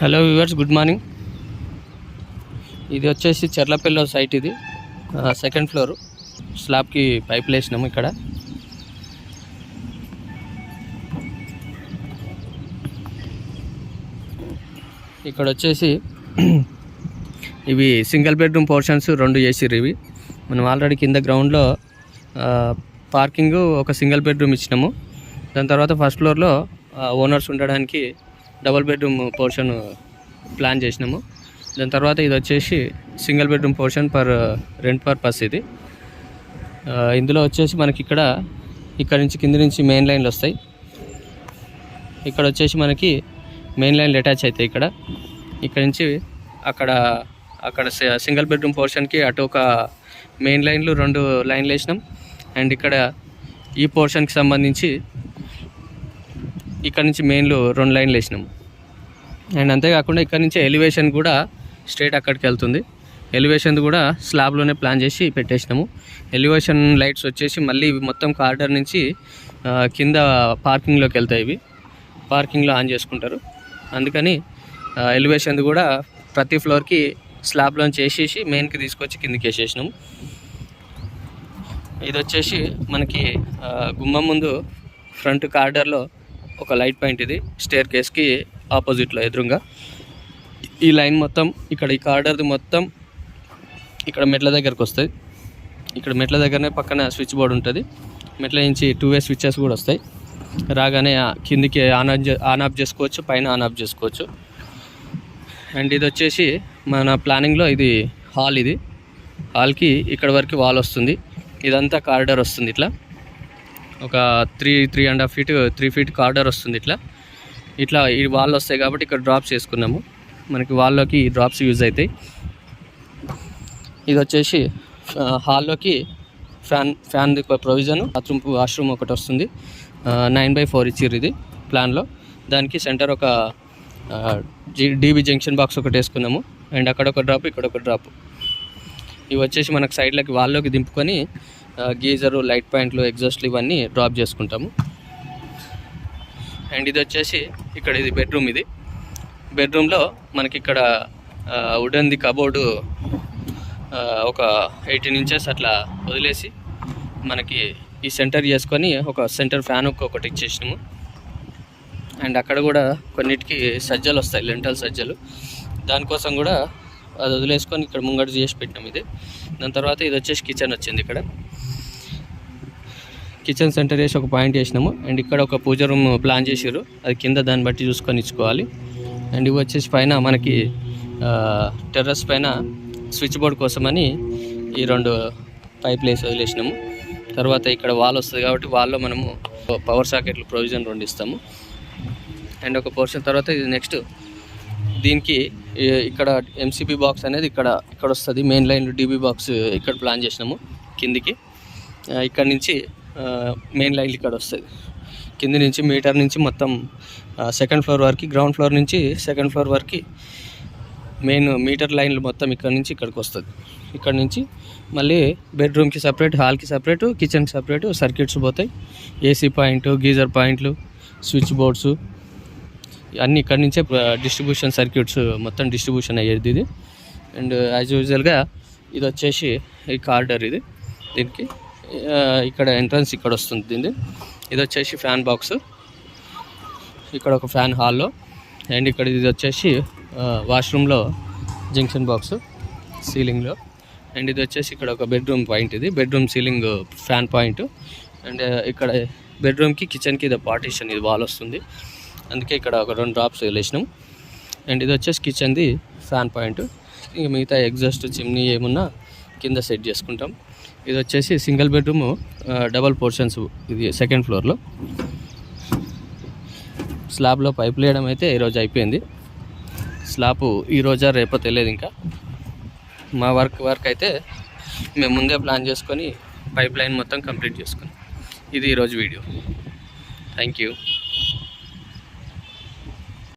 Hello viewers good morning ఇది వచ్చేసి Cherlapally site ఇది. సెకండ్ ఫ్లోర్ స్లాబ్కి పైపులు వేసినాము ఇక్కడ. ఇక్కడ వచ్చేసి ఇవి సింగిల్ బెడ్రూమ్ పోర్షన్స్ రెండు చేసిర్రు ఇవి. మనం ఆల్రెడీ కింద గ్రౌండ్లో పార్కింగ్ ఒక సింగిల్ బెడ్రూమ్ ఇచ్చినాము. దాని తర్వాత ఫస్ట్ ఫ్లోర్లో ఓనర్స్ ఉండడానికి డబుల్ బెడ్రూమ్ పోర్షన్ ప్లాన్ చేసినాము. దాని తర్వాత ఇది వచ్చేసి single bedroom portion per rent purpose ఇది. ఇందులో వచ్చేసి మనకి ఇక్కడ ఇక్కడ నుంచి కింద నుంచి మెయిన్ లైన్లు వస్తాయి. ఇక్కడ వచ్చేసి మనకి మెయిన్ లైన్లు అటాచ్ అవుతాయి ఇక్కడ. ఇక్కడ నుంచి అక్కడ అక్కడ సింగిల్ బెడ్రూమ్ పోర్షన్కి అటు ఒక మెయిన్ లైన్లు రెండు లైన్లు వేసినాం. అండ్ ఇక్కడ ఈ పోర్షన్కి సంబంధించి ఇక్కడ నుంచి మెయిన్లు రెండు లైన్లు వేసినాము అండ్ అంతేకాకుండా ఇక్కడ నుంచి ఎలివేషన్ కూడా స్ట్రేట్ అక్కడికి వెళ్తుంది. ఎలివేషన్ కూడా స్లాబ్లోనే ప్లాన్ చేసి పెట్టేసినాము. ఎలివేషన్ లైట్స్ వచ్చేసి మళ్ళీ ఇవి మొత్తం కార్డర్ నుంచి కింద పార్కింగ్లోకి వెళ్తాయి ఇవి. పార్కింగ్లో ఆన్ చేసుకుంటారు. అందుకని ఎలివేషన్ కూడా ప్రతి ఫ్లోర్కి స్లాబ్లోంచి వేసేసి మెయిన్కి తీసుకొచ్చి కిందకి వేసేసినాము. ఇది వచ్చేసి మనకి గుమ్మం ముందు ఫ్రంట్ కార్డర్లో ఒక లైట్ పాయింట్ ఇది స్టేర్ కేస్కి ఆపోజిట్లో ఎదురుగా. ఈ లైన్ మొత్తం ఇక్కడ ఈ కార్డర్ది మొత్తం ఇక్కడ మెట్ల దగ్గరకు వస్తాయి. ఇక్కడ మెట్ల దగ్గరనే పక్కన స్విచ్ బోర్డ్ ఉంటుంది. మెట్ల నుంచి టూ వే స్విచ్చెస్ కూడా వస్తాయి. రాగానే కిందికి ఆన్ ఆఫ్ చే- ఆన్ ఆఫ్ చేసుకోవచ్చు పైన ఆన్ ఆఫ్ చేసుకోవచ్చు. అండ్ ఇది వచ్చేసి మన ప్లానింగ్లో ఇది హాల్ ఇది. హాల్కి ఇక్కడ వరకు వాల్ వస్తుంది. ఇదంతా కార్డర్ వస్తుంది ఇట్లా. ఒక three three and half feet three feet corridor వస్తుంది ఇట్లా. ఇట్లా ఈ వాళ్ళు వస్తాయి కాబట్టి ఇక్కడ డ్రాప్స్ చేసుకున్నాము. మనకి వాల్లోకి ఈ డ్రాప్స్ యూజ్ అవుతాయి. ఇది వచ్చేసి హాల్లోకి fan fan provision bathroom washroom ఒకటి వస్తుంది. నైన్ బై ఫోర్ ఇచ్చిర్రు ఇది ప్లాన్లో దానికి సెంటర్ ఒక డీబీ జంక్షన్ బాక్స్ ఒకటి వేసుకున్నాము. అండ్ అక్కడ ఒక డ్రాప్ ఇక్కడ ఒక డ్రాప్ ఇవి వచ్చేసి మనకు సైడ్లకి వాళ్ళలోకి దింపుకొని గీజరు లైట్ పాయింట్లు ఎగ్జాస్ట్లు ఇవన్నీ డ్రాప్ చేసుకుంటాము. అండ్ ఇది వచ్చేసి ఇక్కడ ఇది బెడ్రూమ్ ఇది. బెడ్రూమ్లో మనకి ఇక్కడ వుడన్ది కబోర్డు ఒక ఎయిటీన్ ఇంచెస్ అట్లా వదిలేసి మనకి ఈ సెంటర్ చేసుకొని ఒక సెంటర్ ఫ్యాన్ ఒకటి ఇచ్చేసినాము. అండ్ అక్కడ కూడా కొన్నిటికి సజ్జలు వస్తాయి లెంటల్ సజ్జలు. దానికోసం కూడా అది వదిలేసుకొని ఇక్కడ ముంగట చేసి పెట్టినాం ఇది. దాని తర్వాత ఇది వచ్చేసి కిచెన్ వచ్చింది ఇక్కడ. కిచెన్ సెంటర్ వేసి ఒక పాయింట్ వేసినాము అండ్ ఇక్కడ ఒక పూజ రూమ్ ప్లాన్ చేసారు అది కింద దాన్ని బట్టి చూసుకొని ఇచ్చుకోవాలి. అండ్ ఇవి వచ్చేసి పైన మనకి టెర్రస్ పైన స్విచ్ బోర్డ్ కోసమని ఈ రెండు పైప్ లైన్స్ వదిలేసినాము. తర్వాత ఇక్కడ వాల్ వస్తుంది కాబట్టి వాల్లో మనము పవర్ సాకెట్లు ప్రొవిజన్ రెండు ఇస్తాము. అండ్ ఒక పోర్షన్ తర్వాత ఇది నెక్స్ట్ దీనికి ఇక్కడ ఎంసీబీ బాక్స్ అనేది ఇక్కడ ఇక్కడ వస్తుంది. మెయిన్ లైన్ డీబీ బాక్స్ ఇక్కడ ప్లాన్ చేసినాము కిందికి. ఇక్కడ నుంచి మెయిన్ లైన్ ఇక్కడ వస్తుంది. కింది నుంచి మీటర్ నుంచి మొత్తం సెకండ్ ఫ్లోర్ వరకు గ్రౌండ్ ఫ్లోర్ నుంచి సెకండ్ ఫ్లోర్ వరకు మెయిన్ మీటర్ లైన్లు మొత్తం ఇక్కడ నుంచి ఇక్కడికి వస్తుంది. ఇక్కడ నుంచి మళ్ళీ బెడ్రూమ్కి సపరేట్ హాల్కి సపరేట్ కిచెన్కి సపరేట్ సర్క్యూట్స్ పోతాయి. ఏసీ పాయింట్ గీజర్ పాయింట్లు స్విచ్ బోర్డ్స్ అన్నీ ఇక్కడ నుంచే డిస్ట్రిబ్యూషన్ సర్క్యూట్స్ మొత్తం డిస్ట్రిబ్యూషన్ అయ్యేది ఇది. అండ్ యాజ్ యూజువల్గా ఇది వచ్చేసి ఈ కార్డర్ ఇది. దీనికి ఇక్కడ ఎంట్రన్స్ ఇక్కడ వస్తుంది దీన్ని. ఇది వచ్చేసి ఫ్యాన్ బాక్స్ ఇక్కడ ఒక ఫ్యాన్ హాల్లో అండ్ ఇక్కడ ఇది వచ్చేసి వాష్రూమ్లో జంక్షన్ బాక్స్ సీలింగ్లో అండ్ ఇది వచ్చేసి ఇక్కడ ఒక బెడ్రూమ్ పాయింట్ ఇది. Bedroom ceiling fan point and ఇక్కడ బెడ్రూమ్కి కిచెన్కి ఇది పార్టీషన్ ఇది వాల్ వస్తుంది. అందుకే ఇక్కడ ఒక రెండు డ్రాప్స్ వేసినాం అండ్ ఇది వచ్చేసి కిచెన్ది ఫ్యాన్ పాయింట్ ఇంకా మిగతా ఎగ్జాస్ట్ చిమ్నీ ఏమున్నా కింద సెట్ చేసుకుంటాం. ఇది వచ్చేసి సింగిల్ బెడ్రూమ్ డబల్ పోర్షన్స్ ఇది సెకండ్ ఫ్లోర్లో స్లాబ్లో పైపులు వేయడం అయితే ఈరోజు అయిపోయింది. స్లాబ్ ఈరోజా రేపో తెలియదు ఇంకా. మా వర్క్ వర్క్ అయితే మేము ముందే ప్లాన్ చేసుకొని పైప్ లైన్ మొత్తం కంప్లీట్ చేసుకున్నాం. ఇది ఈరోజు వీడియో. Thank you